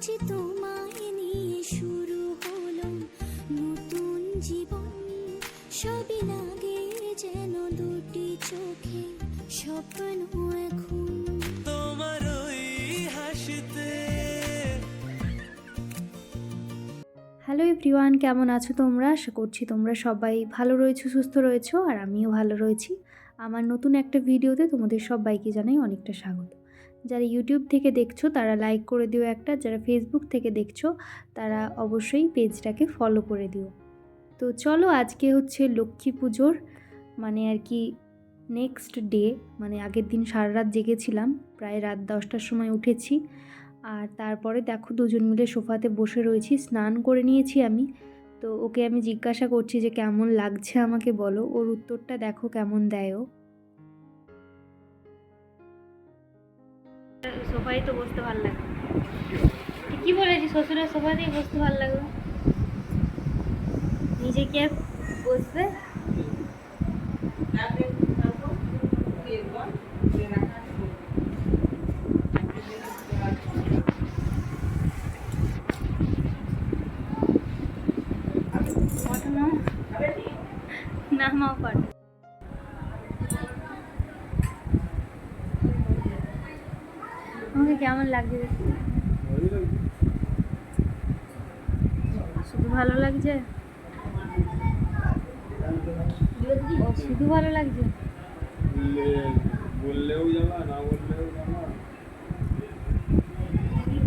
আজ তোমায় নিয়ে শুরু হলো নতুন জীবন। সবই লাগে যেন দুটি চোখে স্বপ্ন এখন। তোমার ওই হাসিতে। হ্যালো এভরিওয়ান কেমন আছো তোমরা? আশা করছি তোমরা সবাই ভালো রয়েছো সুস্থ রয়েছো আর আমিও ভালো রয়েছি। আমার নতুন একটা ভিডিওতে তোমাদের সবাইকে জানাই অনেকটা স্বাগত। যারা ইউটিউব থেকে দেখছ, তারা লাইক করে দিও একটা। যারা ফেসবুক থেকে দেখছ, তারা অবশ্যই পেজটাকে ফলো করে দিও। তো চলো আজকে হচ্ছে লক্ষ্মী পুজোর মানে আর কি নেক্সট ডে মানে আগের দিন সারা রাত জেগেছিলাম, প্রায় রাত দশটার সময় উঠেছি। আর তারপরে দেখো দুজন মিলে সোফাতে বসে রয়েছি, স্নান করে নিয়েছি আমি। তো ওকে আমি জিজ্ঞাসা করছি যে কেমন লাগছে আমাকে বলো? ওর উত্তরটা দেখো কেমন দেয় ও। সোফায় তো বসতে ভালো লাগে। কি বলেছি শ্বশুরের সোফাতেই বসতে ভালো লাগল নিজে কে বসবে? নামাও কটা আমাকে কেমন লাগছে? শুধু ভালো লাগছে? শুধু ভালো লাগছে?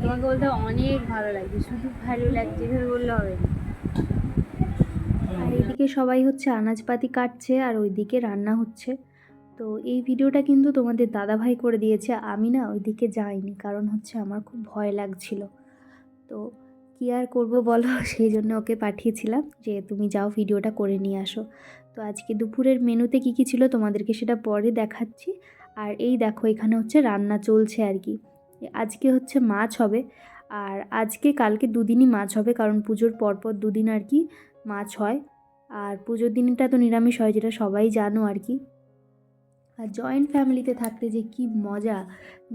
তোমাকে বলতে অনেক ভালো লাগছে, শুধু ভালো লাগছে এভাবে বললে হবে আর এইদিকে সবাই হচ্ছে আনাজপাতি কাটছে, আর ওইদিকে রান্না হচ্ছে। তো এই ভিডিওটা কিন্তু তোমাদের দাদাভাই করে দিয়েছে, আমি না ওইদিকে যাইনি কারণ হচ্ছে আমার খুব ভয় লাগছিল। তো কী আর করব বলো? সেই জন্য ওকে পাঠিয়েছিলাম যে তুমি যাও ভিডিওটা করে নিয়ে আসো। তো আজকে দুপুরের মেনুতে কী কী ছিল তোমাদেরকে সেটা পরে দেখাচ্ছি। আর এই দেখো এখানে হচ্ছে রান্না চলছে আর কি। আজকে হচ্ছে মাছ হবে আর আজকে কালকে দুদিনই মাছ হবে কারণ পুজোর পরপর দুদিন আর কি মাছ হয়। আর পুজোর দিনটা তো নিরামিষ হয় যেটা সবাই জানো আর কি। আর জয়েন্ট ফ্যামিলিতে থাকতে যে কি মজা,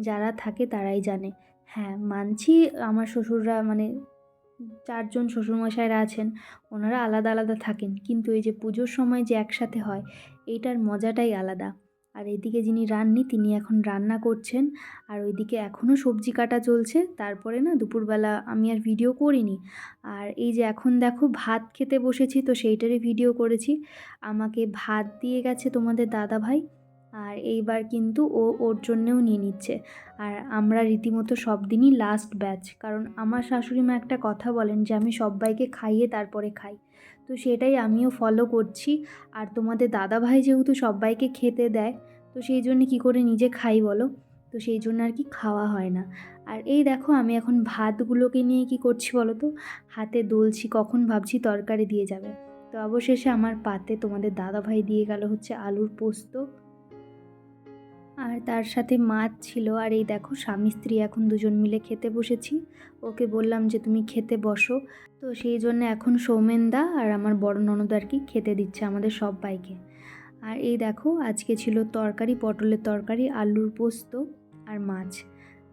যারা থাকে তারাই জানে। হ্যাঁ মানছি আমার শ্বশুররা মানে চারজন শ্বশুরমশাইরা আছেন, ওনারা আলাদা আলাদা থাকেন, কিন্তু এই যে পুজোর সময় যে একসাথে হয়, এইটার মজাটাই আলাদা। আর এদিকে যিনি রাননি, তিনি এখন রান্না করছেন, আর ওইদিকে এখনও সবজি কাটা চলছে, তারপরে না দুপুরবেলা আমি আর ভিডিও করিনি। আর এই যে এখন দেখো ভাত খেতে বসেছি, তো সেইটারই ভিডিও করেছি। আমাকে ভাত দিয়ে গেছে তোমাদের দাদা ভাই আর এইবার কিন্তু ও ওর জন্যেও নিয়ে নিচ্ছে। আর আমরা রীতিমতো সব দিনই লাস্ট ব্যাচ কারণ আমার শাশুড়ি মা একটা কথা বলেন যে, আমি সবাইকে খাইয়ে তারপরে খাই। তো সেটাই আমিও ফলো করছি। আর তোমাদের দাদা ভাই যেহেতু সবাইকে খেতে দেয়, তো সেই জন্য কী করে নিজে খাই বলো? তো সেই জন্য আর কি খাওয়া হয় না। আর এই দেখো, আমি এখন ভাতগুলোকে নিয়ে কি করছি বলো তো? হাতে দলছি, কখন ভাবছি তরকারি দিয়ে যাবে। তো অবশেষে আমার পাতে তোমাদের দাদা ভাই দিয়ে গেল হচ্ছে আলুর পোস্ত। আর তার সাথে মাছ ছিল। আর এই দেখো, স্বামী স্ত্রী এখন দুজন মিলে খেতে বসেছি। ওকে বললাম যে, তুমি খেতে বসো। তো সেই জন্য এখন সৌমেনদা আর আমার বড় ননদ আর কি খেতে দিচ্ছে আমাদের সবাইকে। আর এই দেখো, আজকে ছিল তরকারি, পটলের তরকারি, আলুর পোস্ত আর মাছ।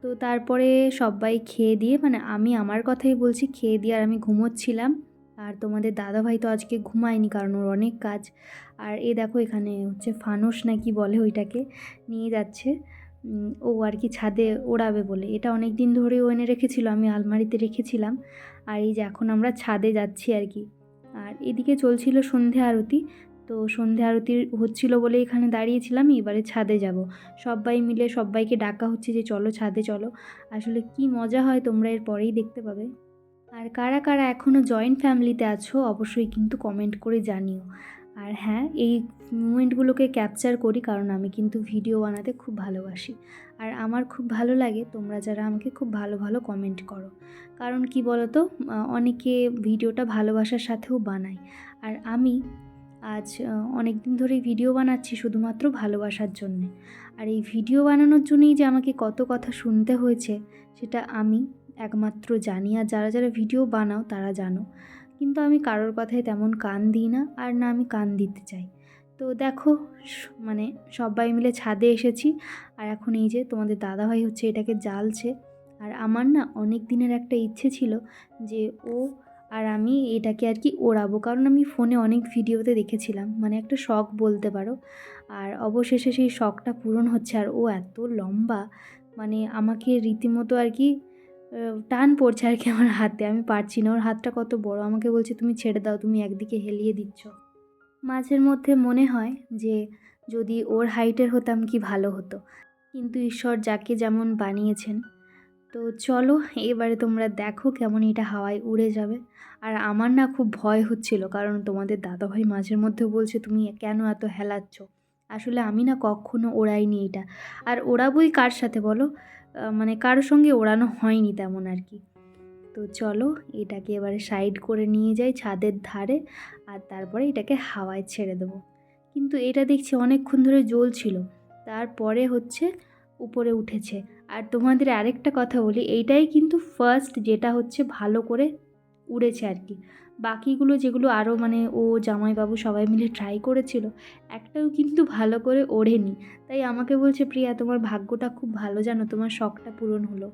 তো তারপরে সবাই খেয়ে দিয়ে মানে আমি আমার কথাই বলছি, খেয়ে দিয়ে আর আমি ঘুমোচ্ছিলাম। আর তোমাদের দাদাভাই তো আজকে ঘুমায়নি কারণ ওর অনেক কাজ। আর এ দেখো এখানে হচ্ছে ফানুস নাকি বলে ওইটাকে নিয়ে যাচ্ছে। ও আর কি ছাদে ওড়াবে বলে। এটা অনেক দিন ধরে ও এনে রেখেছিল, আমি আলমারিতে রেখেছিলাম। আর এই যে এখন আমরা ছাদে যাচ্ছি আর কি। আর এদিকে চলছিল সন্ধে আরতি। তো সন্ধে আরতি হচ্ছিল বলে এখানে দাঁড়িয়েছিলাম, এবারে ছাদে যাব। সবাই মিলে সবাইকে ডাকা হচ্ছে যে চলো ছাদে চলো। আসলে কি মজা হয় তোমরা এর পরেই দেখতে পাবে। আর কারা কারা এখনও জয়েন্ট ফ্যামিলিতে আছো, অবশ্যই কিন্তু কমেন্ট করে জানিও। আর হ্যাঁ এই মুমেন্টগুলোকে ক্যাপচার করি, কারণ আমি কিন্তু ভিডিও বানাতে খুব ভালোবাসি। আর আমার খুব ভালো লাগে তোমরা যারা আমাকে খুব ভালো ভালো কমেন্ট করো। কারণ কি বলো তো অনেকে ভিডিওটা ভালোবাসার সাথেও বানায়। আর আমি আজ অনেক দিন ধরেই ভিডিও বানাচ্ছি শুধুমাত্র ভালোবাসার জন্যে। আর এই ভিডিও বানানোর জন্যই যে আমাকে কত কথা শুনতে হয়েছে, সেটা আমি একমাত্র জানি, আর যারা যারা ভিডিও বানাও তারা জানো। কিন্তু আমি কারোর কথায় তেমন কান দিই না, আর না আমি কান দিতে চাই। তো দেখো মানে সবাই মিলে ছাদে এসেছি, আর এখন এই যে তোমাদের দাদাভাই হচ্ছে, এটাকে জ্বালছে। আর আমার না অনেক দিনের একটা ইচ্ছে ছিল যে ও আর আমি এটাকে আর কি ওড়াবো, কারণ আমি ফোনে অনেক ভিডিওতে দেখেছিলাম। মানে একটা শখ বলতে পারো। আর অবশেষে সেই শখটা পূরণ হচ্ছে, আর ও এত লম্বা। মানে আমাকে রীতিমতো আর কি টান পড়ছে আর কি আমার হাতে। আমি পারছি না। ওর হাতটা কত বড়। আমাকে বলছে, তুমি ছেড়ে দাও, তুমি একদিকে হেলিয়ে দিচ্ছ। মাঝের মধ্যে মনে হয় যে যদি ওর হাইটের হতাম কি ভালো হতো। কিন্তু ঈশ্বর যাকে যেমন বানিয়েছেন। তো চলো, এবারে তোমরা দেখো কেমন এটা হাওয়ায় উড়ে যাবে। আর আমার না খুব ভয় হচ্ছিল, কারণ তোমাদের দাদাভাই মাঝের মধ্যে বলছে, তুমি কেন এত হেলাচ্ছ? আসলে আমি না কখনো ওড়াইনি এটা। আর ওড়াবই কার সাথে বলো? মানে কারোর সঙ্গে ওড়ানো হয়নি তেমন আর কি। তো চলো এটাকে এবারে সাইড করে নিয়ে যাই ছাদের ধারে আর তারপরে এটাকে হাওয়ায় ছেড়ে দেবো। কিন্তু এটা দেখছি অনেকক্ষণ ধরে জ্বলছিল, তারপরে হচ্ছে উপরে উঠেছে। আর তোমাদের আরেকটা কথা বলি, এইটাই কিন্তু ফার্স্ট যেটা হচ্ছে ভালো করে উড়েছে আর কি। বাকিগুলো যেগুলো আরও মানে ও জামাইবাবু সবাই মিলে ট্রাই করেছিল, একটাও কিন্তু ভালো করে ওড়েনি। তাই আমাকে বলছে, প্রিয়া, তোমার ভাগ্যটা খুব ভালো জানো, তোমার শখটা পূরণ হলো।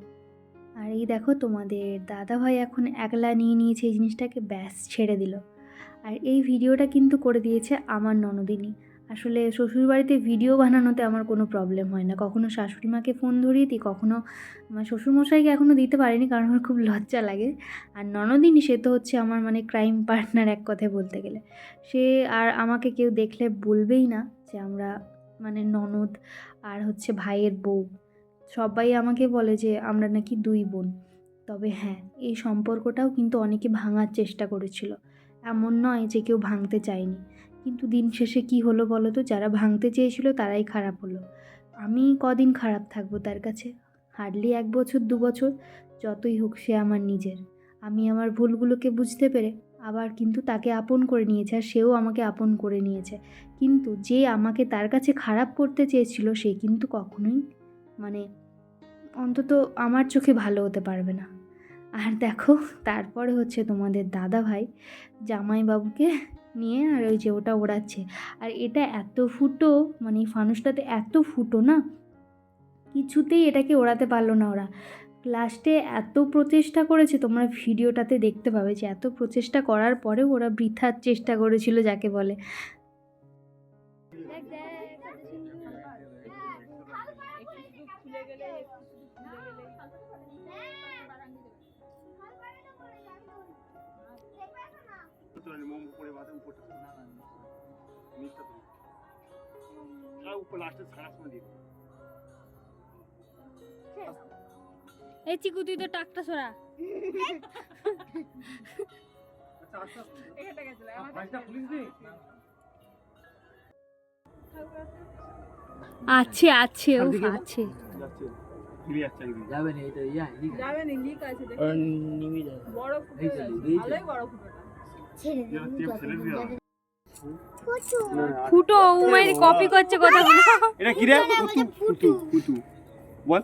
আর এই দেখো তোমাদের দাদা ভাই এখন একলা নিয়ে নিয়েছে এই জিনিসটাকে, ব্যাস ছেড়ে দিল। আর এই ভিডিওটা কিন্তু করে দিয়েছে আমার ননদিনী। আসলে শ্বশুরবাড়িতে ভিডিও বানানোতে আমার কোনো প্রবলেম হয় না। কখনো শাশুড়ি মাকে ফোন ধরিয়ে দিই, কখনো আমার শ্বশুরমশাইকে এখনও দিতে পারিনি কারণ আমার খুব লজ্জা লাগে। আর ননদিনী, সে তো হচ্ছে আমার মানে ক্রাইম পার্টনার এক কথায় বলতে গেলে। সে আর আমাকে কেউ দেখলে বলবেই না যে আমরা মানে ননদ আর হচ্ছে ভাইয়ের বউ। সবাই আমাকে বলে যে আমরা নাকি দুই বোন। তবে হ্যাঁ এই সম্পর্কটাও কিন্তু অনেকে ভাঙার চেষ্টা করেছিল। এমন নয় যে কেউ ভাঙতে চায়নি। কিন্তু দিন শেষে কি হলো বলো তো? যারা ভাঙতে চেয়েছিল তারাই খারাপ হলো। আমি কদিন খারাপ থাকব তার কাছে? হার্ডলি এক বছর, দু বছর, যতই হোক সে আমার নিজের। আমি আমার ভুলগুলোকে বুঝতে পেরে আবার কিন্তু তাকে আপন করে নিয়েছে আর সেও আমাকে আপন করে নিয়েছে। কিন্তু যে আমাকে তার কাছে খারাপ করতে চেয়েছিল সে কিন্তু কখনোই মানে অন্তত আমার চোখে ভালো হতে পারবে না। আর দেখো, তারপরে হচ্ছে তোমাদের দাদা ভাই জামাইবাবুকে নিয়ে আর ওই যে ওটা ওড়াচ্ছে আর এটা এত ফুটো মানে ফানুসটাতে এত ফুটো না কিছুতেই এটাকে ওড়াতে পারল না ওরা লাস্টে এত প্রচেষ্টা করেছে তোমরা ভিডিওটাতে দেখতে পাবে যে এত প্রচেষ্টা করার পরেও ওরা বৃথার চেষ্টা করেছিল যাকে বলে মোম উপরে বাঁধে উপরটা নিচটা তো আর উপর লাস্টে ছাড়া সময় দিয়ে এই চিকু তুই তো টাকটা সরা। আচ্ছা আচ্ছা নি আছে আছে ও আছে। যাবে না এটা ইয়া যাবে নি লিক আছে দেখো। নিমি যাবে। বড় ফুটো। ভালোই বড় ফুটো উমাইর কপি করছে কথাগুলো। এটা কি রে? ফুতু ফুতু ফুতু বল।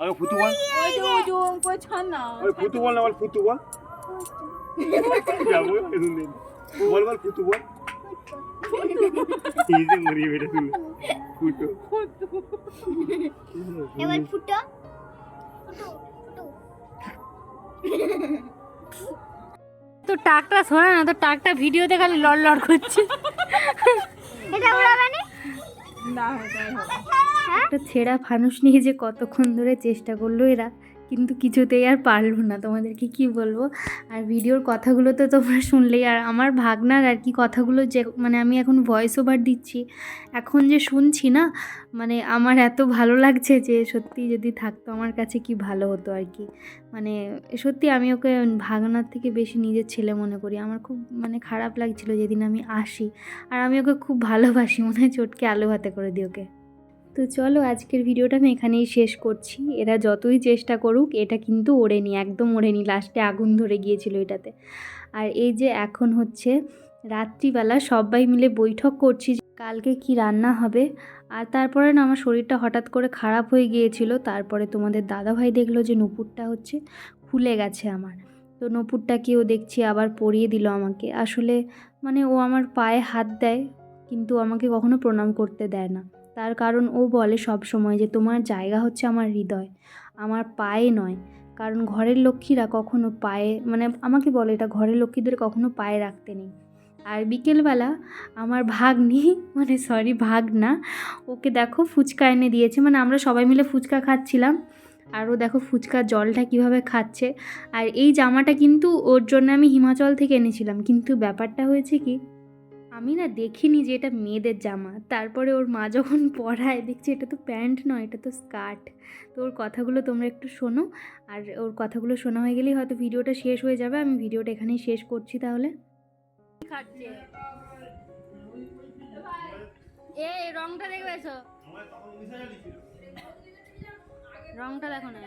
আরে ফুতু বল। ওই যে ওই যে উপরে ছান না ওই ফুতু বল না বল ফুতু বল। যাব এরকম দিন বল বল ফুতু বল। এই যে মরিয়ে বেড়ে শুনে ফুটু। এবার ফুটো। তো টাকটা শোনা না তো টাকটা ভিডিওতে খালি লড় লড় করছে। এটা উড়াবানি? হবে। একটা ছেঁড়া ফানুস নিয়ে যে কতক্ষণ ধরে চেষ্টা করল এরা। কিন্তু কিছুতেই আর পারল না। তোমাদেরকে কি বলব? আর ভিডিওর কথাগুলো তো তোমরা শুনলেই। আর আমার ভাগনার আর কি কথাগুলো যে মানে আমি এখন ভয়েস ওভার দিচ্ছি, এখন যে শুনছি না মানে আমার এত ভালো লাগছে যে সত্যি যদি থাকতো আমার কাছে কি ভালো হতো আর কি। মানে সত্যি আমি ওকে ভাগনার থেকে বেশি নিজের ছেলে মনে করি। আমার খুব মানে খারাপ লাগছিল যেদিন আমি আসি। আর আমি ওকে খুব ভালোবাসি, মনে হয় চটকে আলু ভাতে করে দিই ওকে। তো চলো আজকের ভিডিওটা আমি এখানেই শেষ করছি। এরা যতই চেষ্টা করুক, এটা কিন্তু ওড়েনি, একদম ওড়েনি লাস্টে আগুন ধরে গিয়েছিল এটাতে। আর এই যে এখন হচ্ছে রাত্রিবেলা সবাই মিলে বৈঠক করছি কালকে কি রান্না হবে। আর তারপরে না আমার শরীরটা হঠাৎ করে খারাপ হয়ে গিয়েছিল। তারপরে তোমাদের দাদাভাই দেখল যে নুপুরটা হচ্ছে খুলে গেছে আমার। তো নুপুরটাকেও দেখছি আবার পরিয়ে দিল আমাকে। আসলে মানে ও আমার পায়ে হাত দেয়, কিন্তু আমাকে কখনো প্রণাম করতে দেয় না। তার কারণ ও বলে সব সময় যে তোমার জায়গা হচ্ছে আমার হৃদয়, আমার পায়ে নয়। কারণ ঘরের লক্ষ্মীরা কখনো পায়ে মানে আমাকে বলে এটা ঘরের লক্ষ্মীদের কখনো পায়ে রাখতে নেই। আর বিকেলবেলা আমার ভাগ্নি মানে সরি ভাগনা, ওকে দেখো ফুচকা এনে দিয়েছে। মানে আমরা সবাই মিলে ফুচকা খাচ্ছিলাম। আর ও দেখো ফুচকার জলটা কীভাবে খাচ্ছে। আর এই জামাটা কিন্তু ওর জন্য আমি হিমাচল থেকে এনেছিলাম। কিন্তু ব্যাপারটা হয়েছে কি আমি না দেখিনি যে এটা মেয়েদের জামা। তারপরে ওর মা যখন পরায় দেখছি এটা তো প্যান্ট নয়, এটা তো স্কার্ট। তো ওর কথাগুলো তোমরা একটু শোনো। আর ওর কথাগুলো শোনা হয়ে গেলেই হয়তো ভিডিওটা শেষ হয়ে যাবে। আমি ভিডিওটা এখানেই শেষ করছি তাহলে। রংটা রংটা দেখো না।